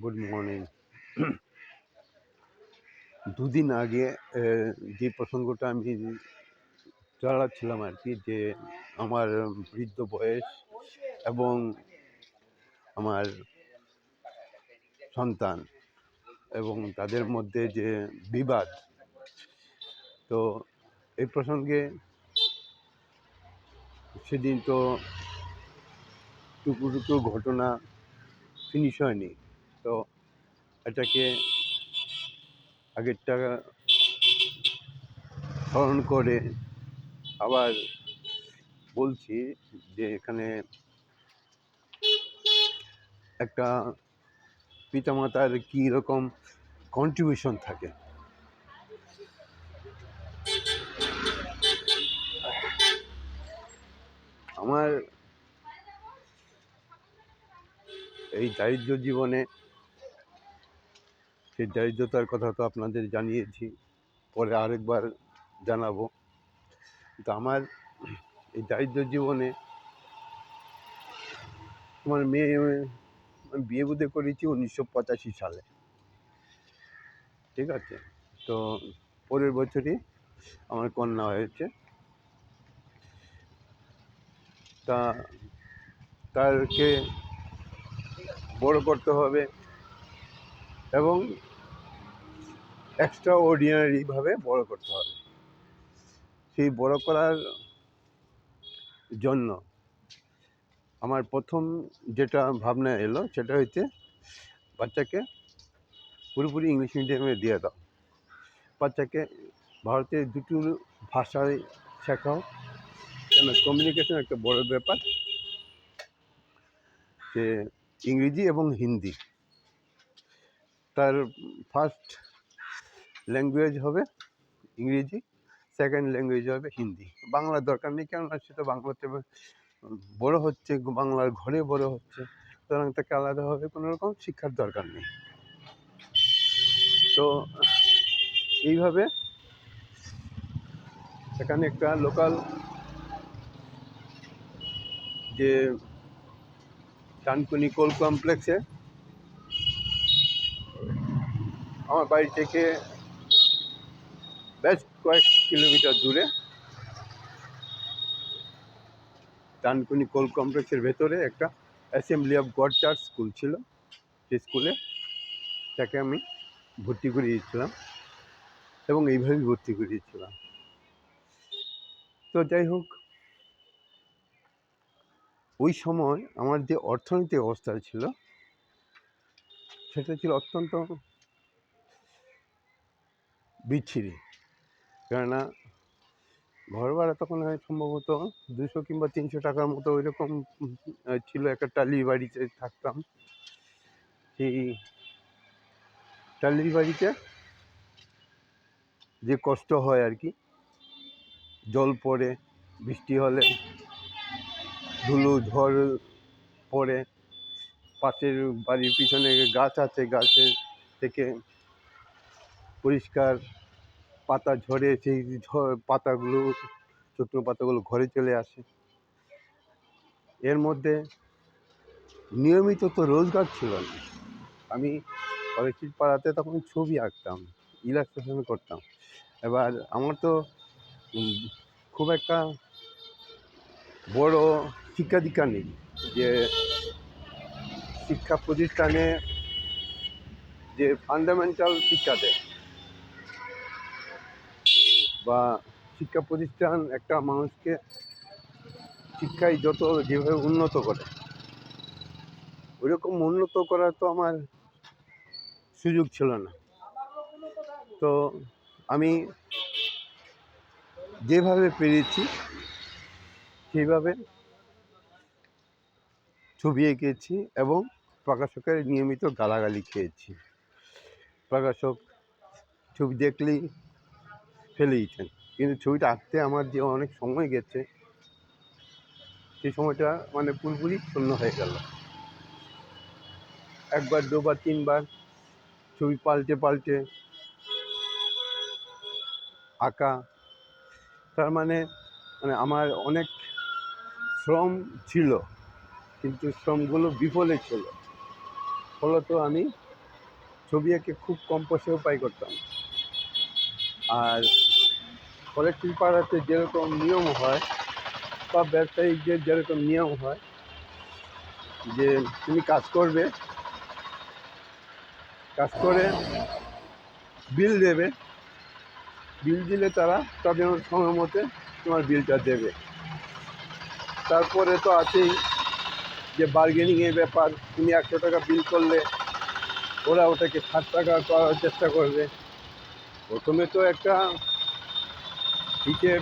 Good morning দুদিন আগে যে প্রসঙ্গটা আমি চালাচ্ছিলাম আর কি, যে আমার বৃদ্ধ বয়স এবং আমার সন্তান এবং তাদের মধ্যে যে বিবাদ, তো এই প্রসঙ্গে সেদিন তো টুকু টুকু ঘটনা ফিনিশ হয়নি। তো এটাকে আগের টাকা স্মরণ করে আবার বলছি যে এখানে একটা পিতামাতার কী রকম কন্ট্রিবিউশন থাকে। আমার এই দারিদ্র জীবনে সেই দারিদ্রতার কথা তো আপনাদের জানিয়েছি, পরে আরেকবার জানাব। তো আমার এই দারিদ্র জীবনে আমার মেয়ে বিয়ে বুধে করেছি উনিশশো পঁচাশি সালে। ঠিক আছে? তো পরের বছরই আমার কন্যা হয়েছে। তা, তারকে বড় করতে হবে। এবং এক্সট্রা অর্ডিনারিভাবে বড় করতে হবে। সেই বড় করার জন্য আমার প্রথম যেটা ভাবনা এলো, সেটা হচ্ছে বাচ্চাকে পুরোপুরি ইংলিশ মিডিয়ামে দিয়ে দাও। বাচ্চাকে ভারতের দুটো ভাষায় শেখাও। কেন? কমিউনিকেশন একটা বড় ব্যাপার। যে ইংরেজি এবং হিন্দি। তার ফার্স্ট ল্যাঙ্গুয়েজ হবে ইংরেজি সেকেন্ড ল্যাঙ্গুয়েজ হবে হিন্দি। বাংলার দরকার নেই, কেননা সেটা বাংলাতে বড় হচ্ছে, বাংলার ঘরে বড় হচ্ছে, সুতরাং তাকে আলাদাভাবে কোনো রকম শিক্ষার দরকার নেই। তো, এইভাবে এখানে একটা লোকাল যে ডানকুনি কোল কমপ্লেক্সে আমার বাড়ি থেকে বেশ কয়েক কিলোমিটার দূরে ডানকুনি কোল কমপ্লেক্সের ভেতরে একটা assembly of God church school ছিল। সেই স্কুলে তাকে আমি ভর্তি করিয়েছিলাম এবং এইভাবেই ভর্তি করিয়েছিলাম। তো যাই হোক, ওই সময় আমার যে অর্থনৈতিক অবস্থা ছিল, সেটা ছিল অত্যন্ত বিচ্ছিরি। কেননা, ঘর ভাড়া তখন হয় সম্ভবত দুশো কিংবা তিনশো টাকার মতো ওই রকম ছিল একটা টালি বাড়িতে থাকতাম। সেই টালির বাড়িতে যে কষ্ট হয় আর কি, জল পড়ে, বৃষ্টি হলে ধুলো, ঝড় পড়ে, পাশের বাড়ির পিছনে গাছ আছে, গাছের থেকে পরিষ্কার পাতা ঝরে, সেই পাতাগুলো, শুকনো পাতাগুলো ঘরে চলে আসে। এর মধ্যে নিয়মিত তো রোজগার ছিল না। আমি কলেজ পাড়াতে তখন ছবি আঁকতাম, ইলাস্ট্রেশন করতাম। এবার আমার তো খুব একটা বড় শিক্ষা দীক্ষা নেই যে, শিক্ষা প্রতিষ্ঠানে যে ফান্ডামেন্টাল শিক্ষা দেয় বা শিক্ষা প্রতিষ্ঠান একটা মানুষকে শিক্ষায় যত যেভাবে উন্নত করে, ওইরকম উন্নত করার তো আমার সুযোগ ছিল না। তো আমি যেভাবে পেরেছি, সেইভাবে ছবি এঁকেছি এবং প্রকাশকের নিয়মিত গালাগালি খেয়েছি। প্রকাশক ছবি দেখলেই ফেলে দিতেন কিন্তু ছবিটা আঁকতে আমার যে অনেক সময় গেছে, সেই সময়টা মানে পুরোপুরি শূন্য হয়ে গেল। একবার, দুবার, তিনবার ছবি পাল্টে পাল্টে আঁকা। তার মানে মানে আমার অনেক শ্রম ছিল, কিন্তু শ্রমগুলো বিফলে ছিল। ফলত আমি ছবি এঁকে খুব কম পয়সায় উপায় করতাম। আর কলেক্টিভ পাড়াতে যেরকম নিয়ম হয়, বা ব্যবসায়িকদের যেরকম নিয়ম হয়, যে তুমি কাজ করবে, কাজ করে বিল দেবে, বিল দিলে তারা তবে সময় মতে তোমার বিলটা দেবে। তারপরে তো আছেই যে বার্গেনিংয়ের ব্যাপার, তুমি একশো টাকা বিল করলে, ওরা ওটাকে ষাট টাকা করার চেষ্টা করবে। প্রথমে তো একটা ठीक है।